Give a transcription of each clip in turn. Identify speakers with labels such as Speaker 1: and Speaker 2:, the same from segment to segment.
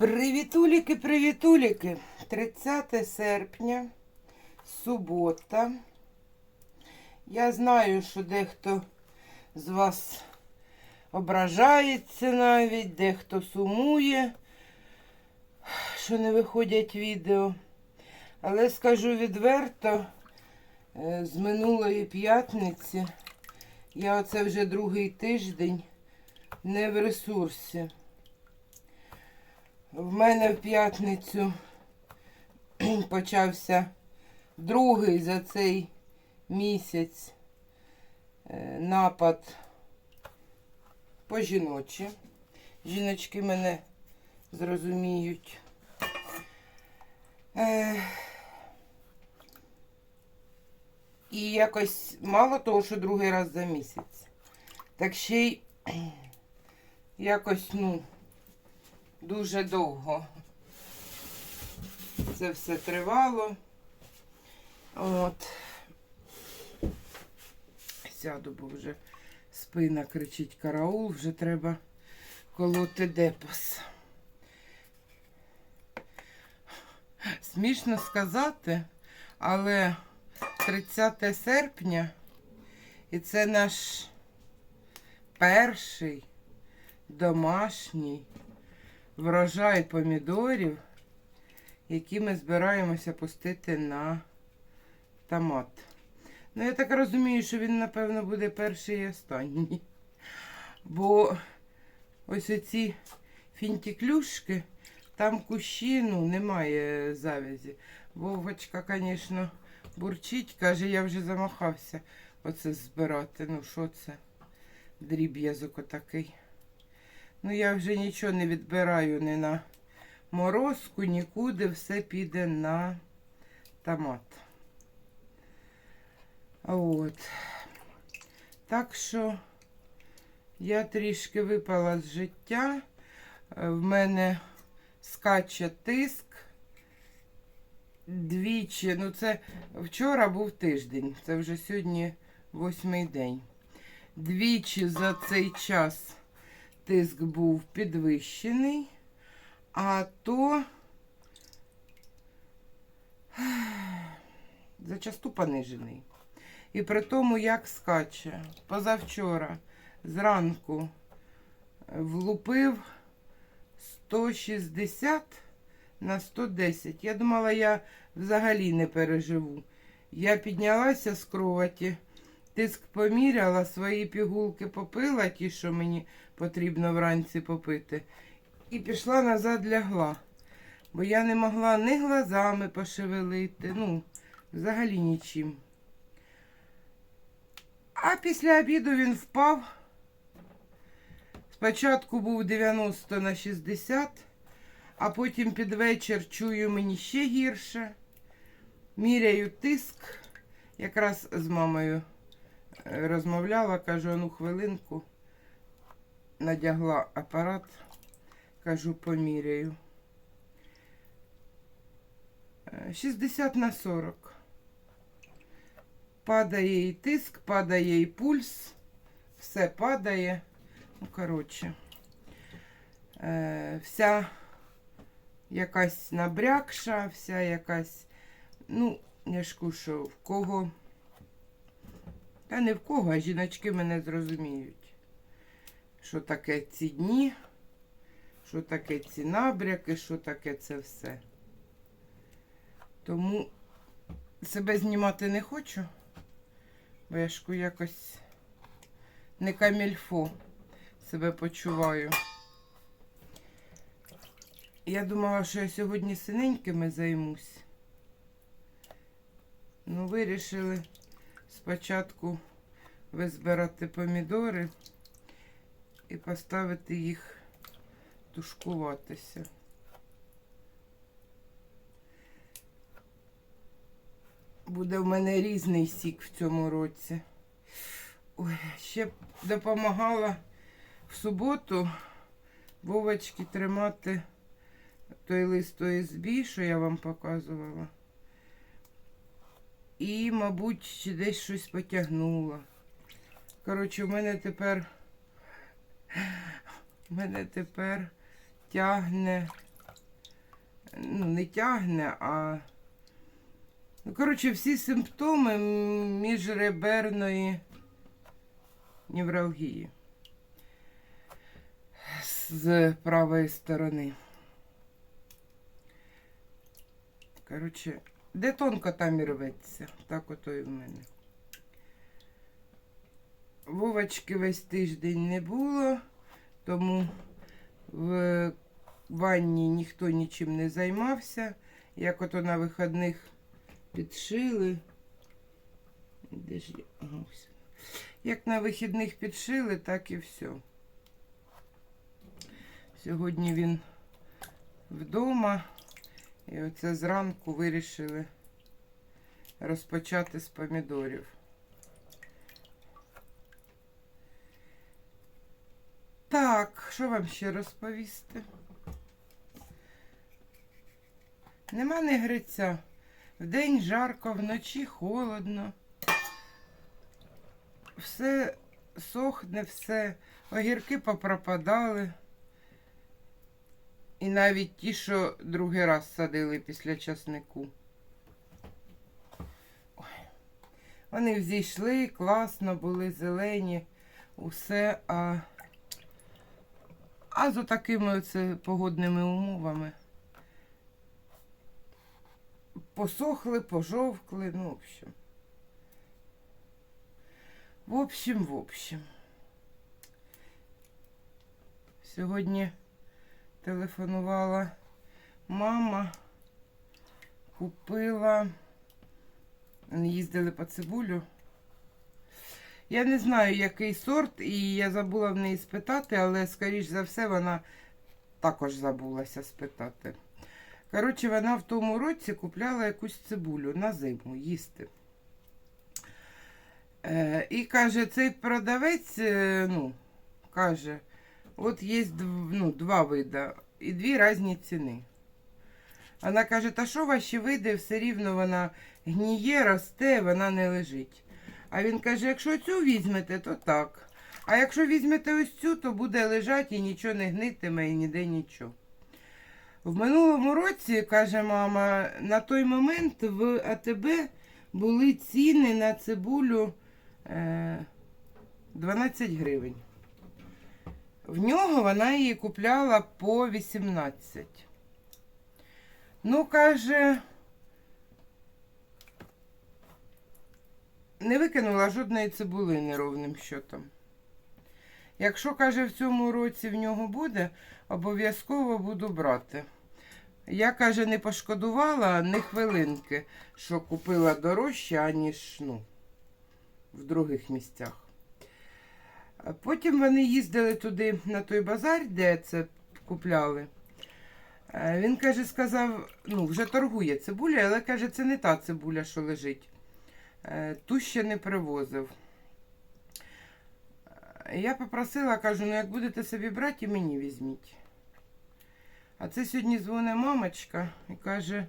Speaker 1: Привітуліки, привітуліки. 30 серпня, субота. Я знаю, що дехто з вас ображається навіть, дехто сумує, що не виходять відео. Але скажу відверто, е, з минулої п'ятниці я оце вже другий тиждень не в ресурсі. В мене в п'ятницю почався другий за цей місяць е, напад по жіночі. Жіночки мене зрозуміють. Е, І якось мало того, що другий раз за місяць. Так ще й якось, ну, дуже довго це все тривало. От. Сяду, бо вже спина кричить караул, вже треба колоти депос. Смішно сказати, але 30 серпня і це наш перший домашній врожай помідорів, які ми збираємося пустити на томат. Ну, я так розумію, що він, напевно, буде перший і останній. Бо ось оці фінтіклюшки, там кущі, ну, немає завязі. Вовочка, звісно, бурчить, каже, я вже замахався оце збирати. Ну, що це? Дріб'язок отакий. Ну, я вже нічого не відбираю ні на морозку, нікуди, все піде на томат. От. Так що я трішки випала з життя. Е, В мене скаче тиск. Двічі. Ну, це вчора був тиждень. Це вже сьогодні восьмий день. Двічі за цей час тиск був підвищений, а то зачасту понижений. І при тому, як скаче, позавчора зранку влупив 160 на 110. Я думала, я взагалі не переживу. Я піднялася з кроваті, тиск поміряла, свої пігулки попила, ті, що мені потрібно вранці попити, і пішла назад лягла. Бо я не могла ні глазами пошевелити, ну, взагалі нічим. А після обіду він впав. Спочатку був 90 на 60, а потім під вечір чую мені ще гірше. Міряю тиск. Якраз з мамою розмовляла, кажу, ну хвилинку. Надягла апарат, кажу, поміряю. Е, 60 на 40. Падає і тиск, падає і пульс, все падає. Ну, коротше, е, вся якась набрякша, вся якась, ну, я ж кушу, в кого. Та не в кого, а жіночки мене зрозуміють. Що таке ці дні, що таке ці набряки, що таке це все. Тому себе знімати не хочу. Бо я ж якось не камільфо себе почуваю. Я думала, що я сьогодні синенькими займусь. Ну, вирішили спочатку визбирати помідори і поставити їх тушкуватися. Буде в мене різний сік в цьому році. Ой, ще б допомагала в суботу Вовочки тримати той лист ОСБ, що я вам показувала. І, мабуть, ще десь щось потягнула. Коротше, в мене тепер. В мене тепер тягне ну, не тягне, а. Ну, коротше, всі симптоми міжреберної невралгії з правої сторони. Коротше, де тонко там і рветься. Так ото і в мене. Вовочки весь тиждень не було, тому в ванні ніхто нічим не займався. Як ото на вихідних підшили. Де ж я? Як на вихідних підшили, так і все. Сьогодні він вдома. І оце зранку вирішили розпочати з помідорів. Так, що вам ще розповісти? Нема не гриця. Вдень жарко, вночі холодно. Все сохне, все. Огірки попропадали. І навіть ті, що другий раз садили після часнику. Вони взійшли, класно, були зелені, усе, а, а з такими оце погодними умовами. Посохли, пожовкли, ну, в общем. В общем, в общем. Сьогодні телефонувала мама, купила, їздили по цибулю. Я не знаю, який сорт, і я забула в неї спитати, але, скоріш за все, вона також забулася спитати. Коротше, вона в тому році купляла якусь цибулю на зиму їсти. Е, і каже, цей продавець, е, ну, каже, от є ну, два види і дві різні ціни. Вона каже, та що ваші види, все рівно вона гніє, росте, вона не лежить. А він каже, якщо цю візьмете, то так. А якщо візьмете ось цю, то буде лежати і нічого не гнитиме, і ніде нічого. В минулому році, каже мама, на той момент в АТБ були ціни на цибулю е, 12 гривень. В нього вона її купляла по 18. Ну, каже, не викинула жодної цибулини ровним щотом. Якщо, каже, в цьому році в нього буде, обов'язково буду брати. Я, каже, не пошкодувала ні хвилинки, що купила дорожче, аніж ну, в других місцях. Потім вони їздили туди на той базар, де це купляли. Е, Він каже, сказав, ну, вже торгує цибуля, але каже, це не та цибуля, що лежить. Е, Ту ще не привозив. Е, Я попросила, кажу, ну як будете собі брати, мені візьміть. А це сьогодні дзвонить мамочка і каже,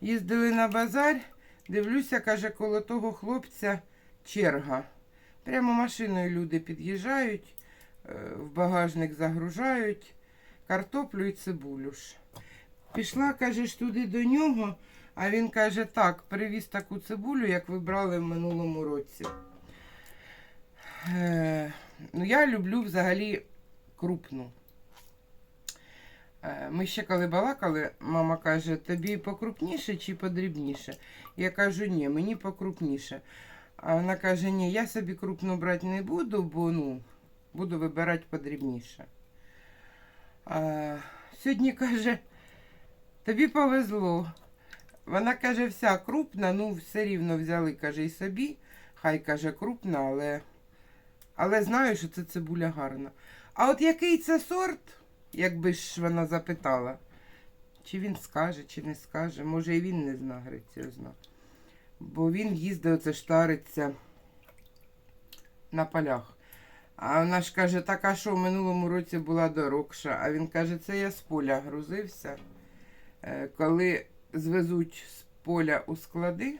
Speaker 1: їздили на базар, дивлюся, каже, коло того хлопця черга. Прямо машиною люди під'їжджають, е, в багажник загружають картоплю і цибулю. Пішла, каже, туди до нього, а він каже, так, привіз таку цибулю, як ви брали в минулому році. Е, ну, я люблю взагалі крупну. Е, Ми ще коли балакали, мама каже, тобі покрупніше чи подрібніше? Я кажу, ні, мені покрупніше. А вона каже, ні, я собі крупну брати не буду, бо ну, буду вибирати подрібніше. А, сьогодні каже, тобі повезло. Вона каже, вся крупна, ну все рівно взяли, каже, і собі. Хай каже, крупна, але, але знаю, що це цибуля гарна. А от який це сорт, якби ж вона запитала, чи він скаже, чи не скаже, може і він не зна, граціозно. Бо він їздить, оце штариться на полях. А вона ж каже, так а що в минулому році була дорогша. А він каже, це я з поля грузився. Е, Коли звезуть з поля у склади,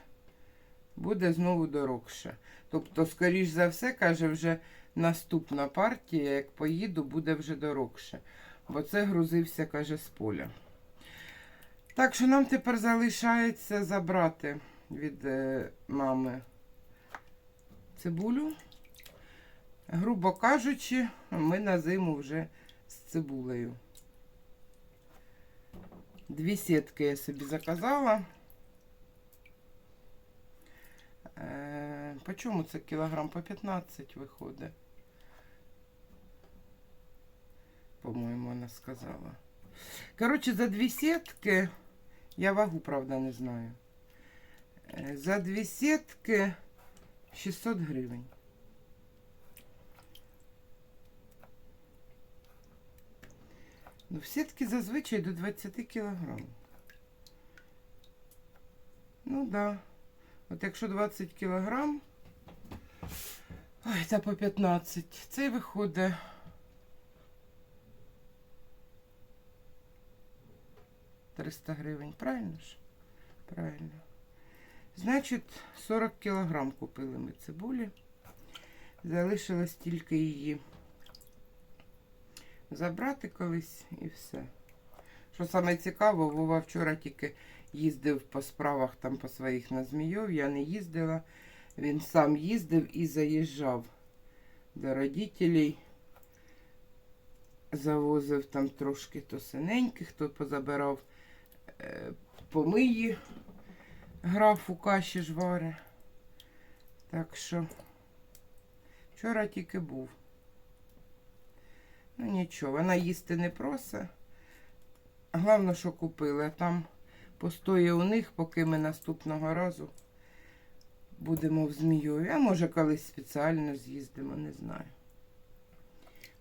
Speaker 1: буде знову дорогше. Тобто, скоріш за все, каже, вже наступна партія, як поїду, буде вже дорогше. Бо це грузився, каже, з поля. Так що нам тепер залишається забрати від е, мами цибулю. Грубо кажучи, ми на зиму вже з цибулею. Дві сітки я собі заказала. Е, по чому це кілограм? По 15 виходить. По-моєму, вона сказала. Коротше, за дві сітки, я вагу, правда, не знаю. Е, За дві сітки 600 гривень. Ну, в сітки зазвичай до 20 кілограм. Ну, да. От якщо 20 кілограм, ой, та по 15, це виходить. Триста гривень, правильно ж? Правильно. Значить, 40 кілограм купили ми цибулі. Залишилось тільки її забрати колись і все. Що саме цікаво, Вова вчора тільки їздив по справах там по своїх на Змійов, я не їздила. Він сам їздив і заїжджав до родителей. Завозив там трошки то синеньких, то позабирав е, помиї, граф у каші жвари. Так що вчора тільки був. Ну нічого, вона їсти не просить. Головне, що купили. Там постоє у них, поки ми наступного разу будемо в Змійові. А може колись спеціально з'їздимо, не знаю.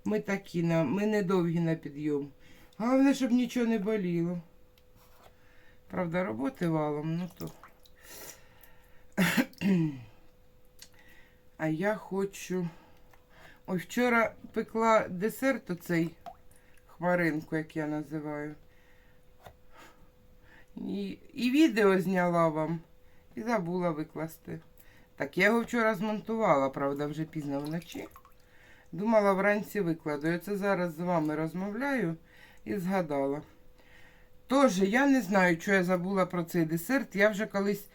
Speaker 1: Ми такі, на, ми не довгі на підйом. Головне, щоб нічого не боліло. Правда, роботи валом, ну то. А я хочу. Ой, вчора пекла десерт оцей хмаринку, як я називаю. І, і відео зняла вам. І забула викласти. Так, я його вчора змонтувала, правда, вже пізно вночі. Думала, вранці викладу. Я це зараз з вами розмовляю і згадала. Тож, я не знаю, що я забула про цей десерт. Я вже колись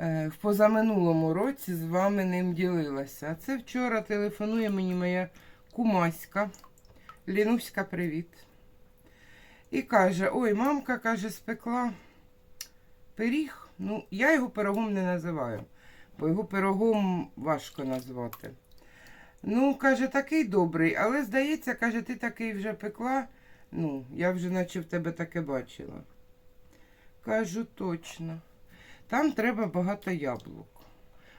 Speaker 1: в позаминулому році з вами ним ділилася. А це вчора телефонує мені моя кумаська. Лінуська, привіт. І каже: ой, мамка каже, спекла пиріг. Ну, я його пирогом не називаю, бо його пирогом важко назвати. Ну, каже, такий добрий, але здається, каже, ти такий вже пекла. Ну, я вже наче в тебе таке бачила. Кажу, точно. Там треба багато яблук.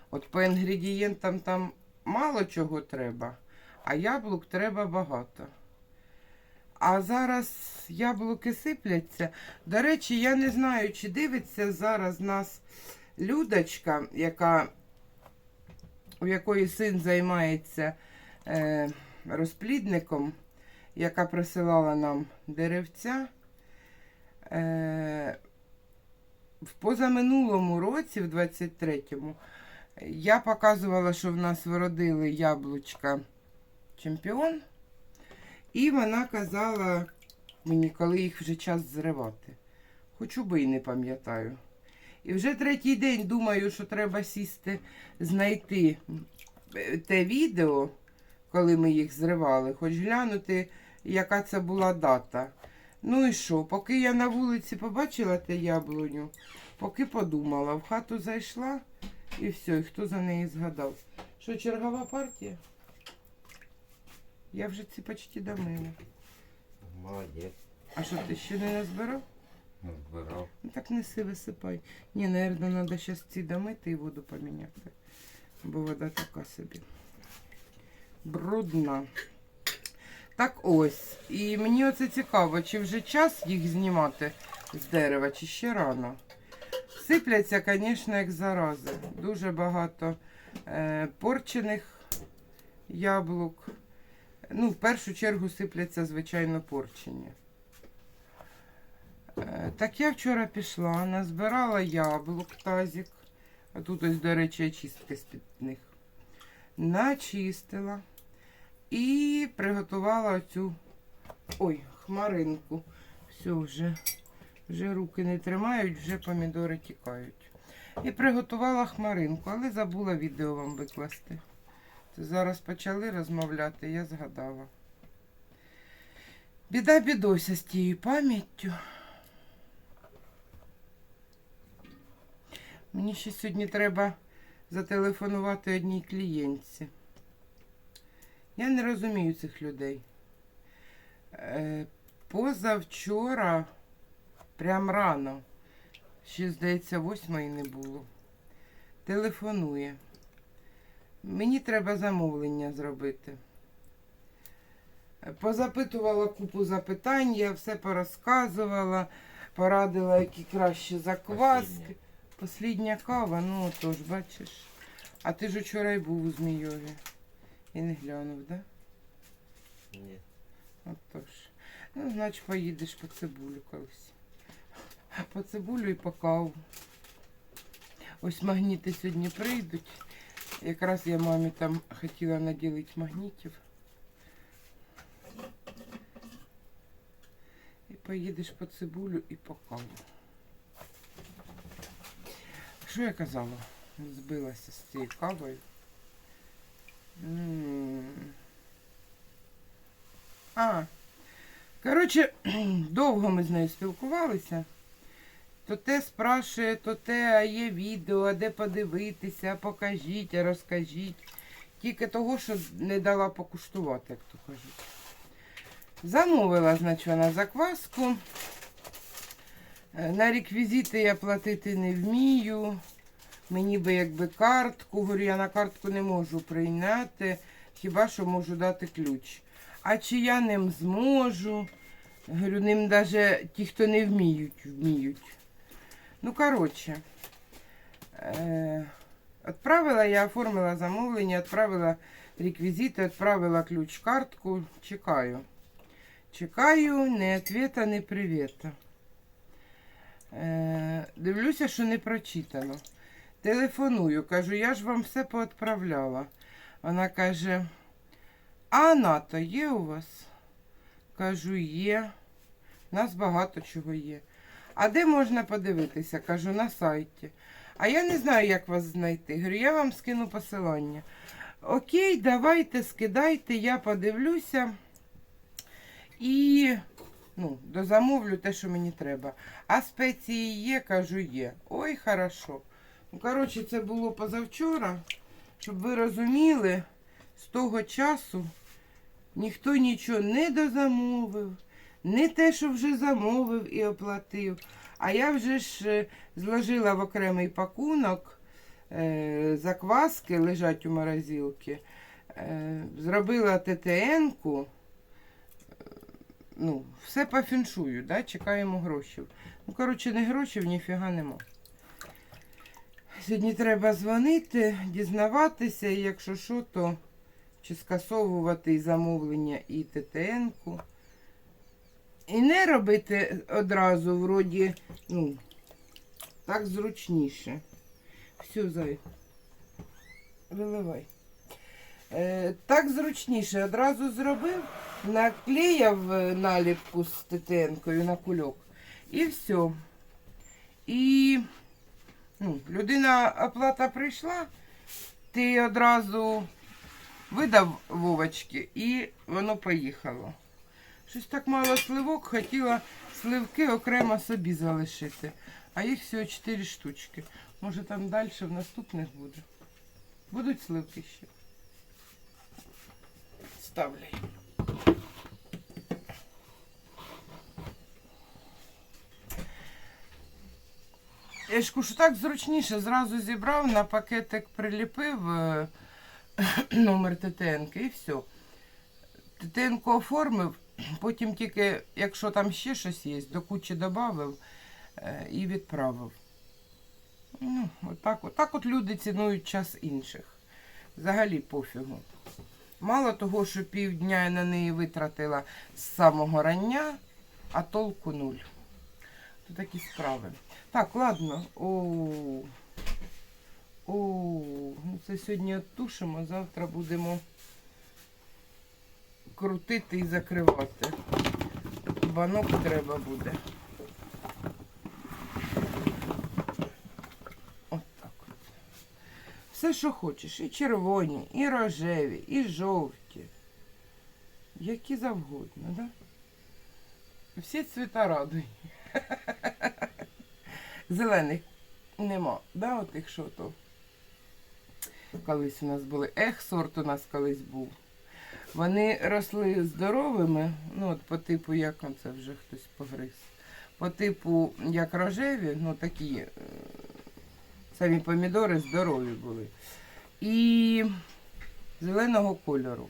Speaker 1: От по інгредієнтам там мало чого треба, а яблук треба багато. А зараз яблуки сипляться. До речі, я не знаю, чи дивиться зараз нас Людочка, яка, у якої син займається е, розплідником, яка присилала нам деревця. Е, в позаминулому році, в 23-му, я показувала, що в нас вродили яблучка чемпіон. І вона казала мені, коли їх вже час зривати. Хочу би і не пам'ятаю. І вже третій день думаю, що треба сісти, знайти е, те відео, коли ми їх зривали, хоч глянути, яка це була дата. Ну і що, поки я на вулиці побачила те яблуню, поки подумала, в хату зайшла і все, і хто за неї згадав. Що, чергова партія? Я вже ці почти домила.
Speaker 2: Молодець.
Speaker 1: А що ти ще не назбирав?
Speaker 2: Збирав.
Speaker 1: Ну так неси, висипай. Ні, наверное, треба зараз ці домити і воду поміняти. Бо вода така собі. Брудна. Так ось. І мені оце цікаво, чи вже час їх знімати з дерева, чи ще рано. Сипляться, звісно, як зарази. Дуже багато е, порчених яблук. Ну, в першу чергу сипляться, звичайно, порчені. Е, Так я вчора пішла, назбирала яблук, тазик. А тут ось, до речі, очистки з-під них. Начистила і приготувала оцю ой, хмаринку. Все вже, Вже руки не тримають, вже помідори тікають. І приготувала хмаринку, але забула відео вам викласти. Це зараз почали розмовляти, я згадала. Біда бідося з тією пам'яттю. Мені ще сьогодні треба зателефонувати одній клієнтці. Я не розумію цих людей. Е, позавчора, прям рано, ще, здається, восьмої не було. Телефонує. Мені треба замовлення зробити. Позапитувала купу запитань, я все порозказувала, порадила, які краще закваски. Послідня. Кава, ну отож, бачиш. А ти ж вчора й був у Змійові. І не глянув, да?
Speaker 2: Ні.
Speaker 1: Отож. Ну, значить, поїдеш по цибулю колись. По цибулю і по каву. Ось магніти сьогодні прийдуть. Якраз я мамі там хотіла наділити магнітів. І поїдеш по цибулю і по каву. Що я казала? Збилася з цією кавою. М. А, коротше, довго ми з нею спілкувалися. То те спрашує, то те, а є відео, а де подивитися, покажіть, розкажіть. Тільки того, що не дала покуштувати, як то кажуть. Замовила, значить, вона закваску. Е, На реквізити я платити не вмію. Мені би якби картку. Говорю, я на картку не можу прийняти, хіба що можу дати ключ. А чи я ним зможу? Говорю, ним навіть ті, хто не вміють, вміють. Ну, коротше, е, відправила я, оформила замовлення, відправила реквізити, відправила ключ-картку. Чекаю. Чекаю ні ответа, ні привіта. Е, дивлюся, що не прочитано. Телефоную, кажу, я ж вам все поотправляла. Вона каже, а НАТО є у вас? Кажу, є. У нас багато чого є. А де можна подивитися? Кажу, на сайті. А я не знаю, як вас знайти. Говорю, я вам скину посилання. Окей, давайте, скидайте, я подивлюся. І ну, дозамовлю те, що мені треба. А спеції є, кажу, є. Ой, хорошо. Ну, коротше, це було позавчора, щоб ви розуміли, з того часу ніхто нічого не дозамовив, не те, що вже замовив і оплатив. А я вже ж е, зложила в окремий пакунок е, закваски, лежать у морозилці, е, зробила ТТН-ку. Е, Ну, все по фіншую, да? чекаємо грошей. Ну, коротше, не грошей, ніфіга нема. Сьогодні треба дзвонити, дізнаватися, і якщо що, то чи скасовувати замовлення і ТТН-ку. І не робити одразу, вроді, ну, так зручніше. Все, зай. Виливай. Е, так зручніше. Одразу зробив, наклеяв е, наліпку з ТТН-кою на кульок. І все. І ну, людина оплата прийшла, ти одразу видав Вовочки і воно поїхало. Щось так мало сливок, хотіла сливки окремо собі залишити. А їх всього 4 штучки. Може там далі в наступних буде. Будуть сливки ще. Ставляй. Я ж кажу, так зручніше. Зразу зібрав, на пакетик приліпив е, номер ТТН і все. ТТН оформив, потім тільки, якщо там ще щось є, до кучі додав е, і відправив. Ну, отак, отак от люди цінують час інших. Взагалі пофігу. Мало того, що півдня я на неї витратила з самого рання, а толку нуль. То такі справи. Так, ладно. О, о, це сьогодні оттушимо, завтра будемо крутити і закривати. Банок треба буде. Все, що хочеш, і червоні, і рожеві, і жовті. Які завгодно, да? Всі цвіта радують. Зелених нема, да, отих шотов? Колись у нас були. Ех, сорт у нас колись був. Вони росли здоровими, ну от по типу, як це вже хтось погриз. По типу, як рожеві, ну такі е, самі помідори здорові були. І зеленого кольору.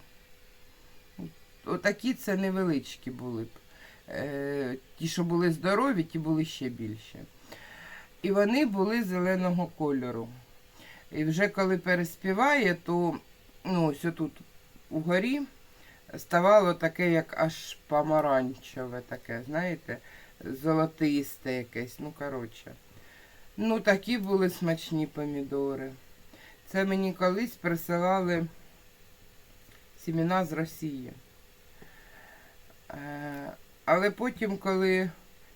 Speaker 1: Отакі це невеличкі були б. Е, ті, що були здорові, ті були ще більше. І вони були зеленого кольору. І вже коли переспіває, то ну, ось тут угорі ставало таке, як аж помаранчеве таке, знаєте, золотисте якесь, ну коротше. Ну, такі були смачні помідори. Це мені колись присилали сімена з Росії. Е, але потім, коли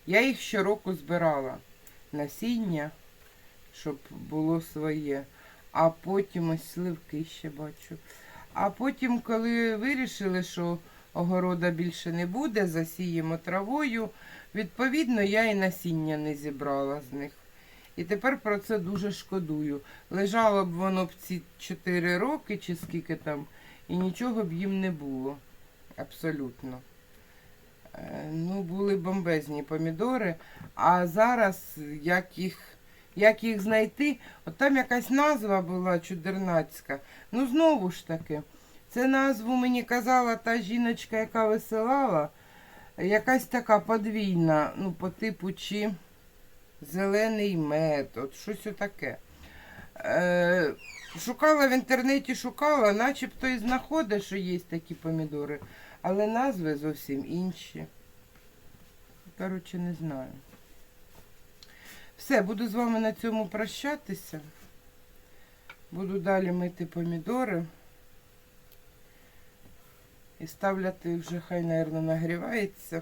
Speaker 1: я їх щороку збирала насіння, щоб було своє, а потім ось сливки ще бачу. А потім, коли вирішили, що огорода більше не буде, засіємо травою, відповідно, я і насіння не зібрала з них. І тепер про це дуже шкодую. Лежало б воно б ці 4 роки, чи скільки там, і нічого б їм не було. Абсолютно. Е, Ну, були бомбезні помідори. А зараз як їх, як їх знайти? От там якась назва була чудернацька. Ну, знову ж таки, це назву мені казала та жіночка, яка висилала. Якась така подвійна, ну, по типу чи зелений мед, от щось отаке. Е, шукала в інтернеті, шукала, начебто і знаходить, що є такі помідори, але назви зовсім інші. Коротше, не знаю. Все, буду з вами на цьому прощатися. Буду далі мити помідори. І ставляти вже хай, мабуть, нагрівається,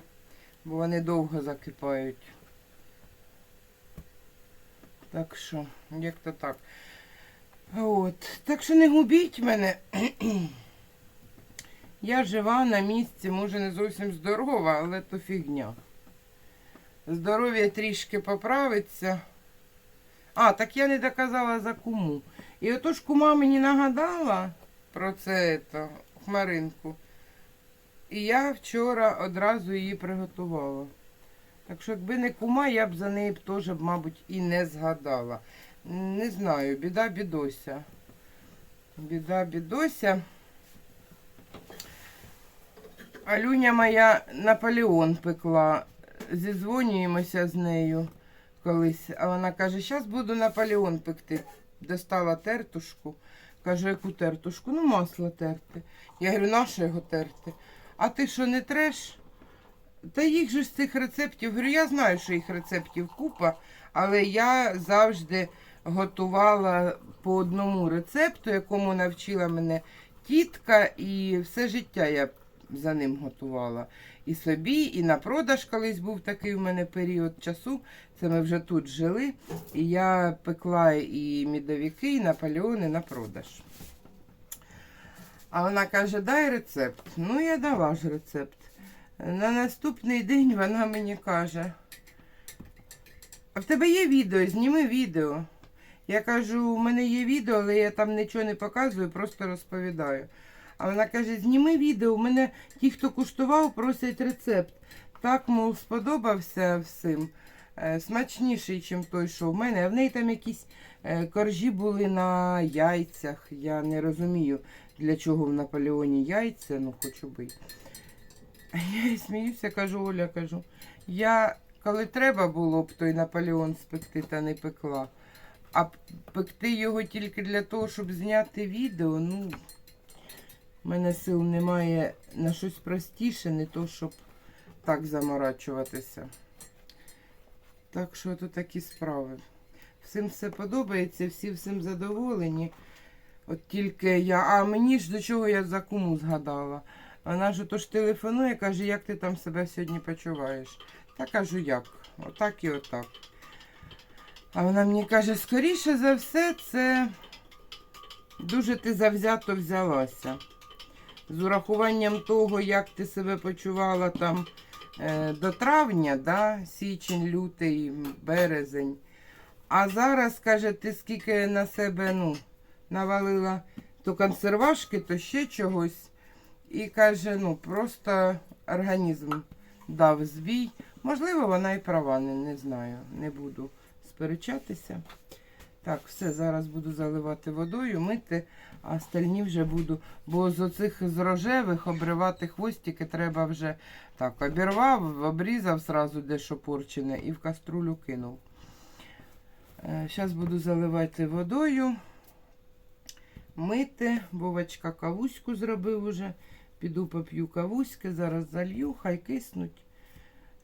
Speaker 1: бо вони довго закипають. Так що, як то так. От. Так що не губіть мене. Я жива на місці, може не зовсім здорова, але то фігня. Здоров'я трішки поправиться. А, так я не доказала за куму. І отож кума мені нагадала про це ето, хмаринку. І я вчора одразу її приготувала. Так що, якби не кума, я б за неї б теж, мабуть, і не згадала. Не знаю, біда бідося. Біда бідося. Алюня моя Наполеон пекла. Зізвонюємося з нею колись. А вона каже, зараз буду Наполеон пекти. Достала тертушку. Каже, яку тертушку? Ну, масло терти. Я говорю, на що його терти? А ти що не треш? Та їх же з цих рецептів. Говорю, я знаю, що їх рецептів купа, але я завжди готувала по одному рецепту, якому навчила мене тітка, і все життя я за ним готувала. І собі, і на продаж колись був такий у мене період часу. Це ми вже тут жили. І я пекла і мідовики, і наполеони на продаж. А вона каже, дай рецепт. Ну, я дала ж рецепт. На наступний день вона мені каже: А в тебе є відео, зніми відео. Я кажу, у мене є відео, але я там нічого не показую, просто розповідаю. А вона каже: зніми відео, у мене ті, хто куштував, просять рецепт. Так, мов, сподобався всім. Е, Смачніший, ніж той, що в мене. А в неї там якісь е, коржі були на яйцях. Я не розумію, для чого в Наполеоні яйця, ну хочу би. А я сміюся, кажу, Оля, кажу. Я, коли треба було б той Наполеон спекти, та не пекла. А пекти його тільки для того, щоб зняти відео, ну, в мене сил немає на щось простіше, не то, щоб так заморачуватися. Так що то такі справи. Всім все подобається, всі всім задоволені. От тільки я, а мені ж до чого я за куму згадала. Вона ж отож телефонує, каже, як ти там себе сьогодні почуваєш. Та кажу, як? Отак і отак. А вона мені каже, скоріше за все, це Дуже ти завзято взялася. З урахуванням того, як ти себе почувала там е, до травня, да? січень, лютий, березень. А зараз, каже, ти скільки на себе ну, навалила то консервашки, то ще чогось. І каже, ну, просто організм дав збій. Можливо, вона і права, не, не знаю, не буду сперечатися. Так, все, зараз буду заливати водою, мити, а остальні вже буду. Бо з оцих з рожевих обривати хвостики треба вже так, обірвав, обрізав сразу дещо порчене і в каструлю кинув. Зараз буду заливати водою, мити. Вовочка кавуську зробив уже. Піду поп'ю кавуськи, зараз залью, хай киснуть.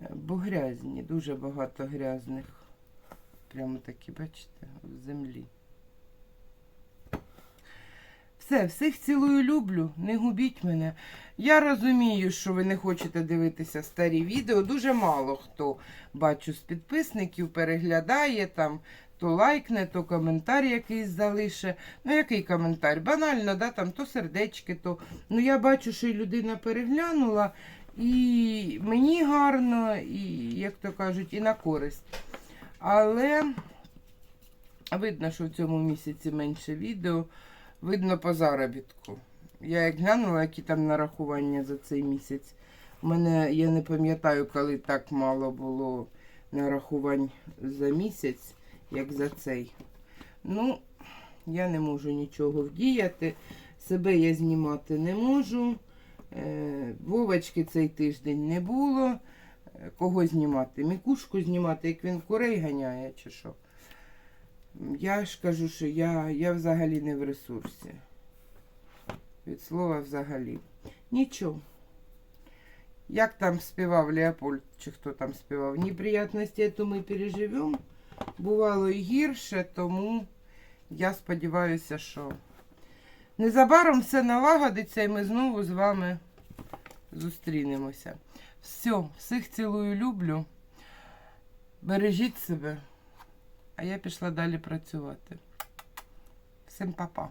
Speaker 1: Е, Бо грязні, дуже багато грязних. Прямо такі, бачите, в землі. Все, всіх цілую люблю, не губіть мене. Я розумію, що ви не хочете дивитися старі відео. Дуже мало хто бачу з підписників, переглядає там, то лайкне, то коментар якийсь залише. Ну, який коментар? Банально, да, там то сердечки, то. Ну, я бачу, що і людина переглянула, і мені гарно, і, як то кажуть, і на користь. Але видно, що в цьому місяці менше відео. Видно по заробітку. Я як глянула, які там нарахування за цей місяць. Мене я не пам'ятаю, коли так мало було нарахувань за місяць, як за цей. Ну, я не можу нічого вдіяти. Себе я знімати не можу. Е, Вовочки цей тиждень не було. Кого знімати? Мікушку знімати, як він курей ганяє, чи що? Я ж кажу, що я, я взагалі не в ресурсі. Від слова взагалі. Нічого. Як там співав Леопольд, чи хто там співав? Неприятності то ми переживемо. Бувало і гірше, тому я сподіваюся, що незабаром все налагодиться і ми знову з вами зустрінемося. Все, всіх цілую, люблю. Бережіть себе. А я пішла далі працювати. Всім па-па.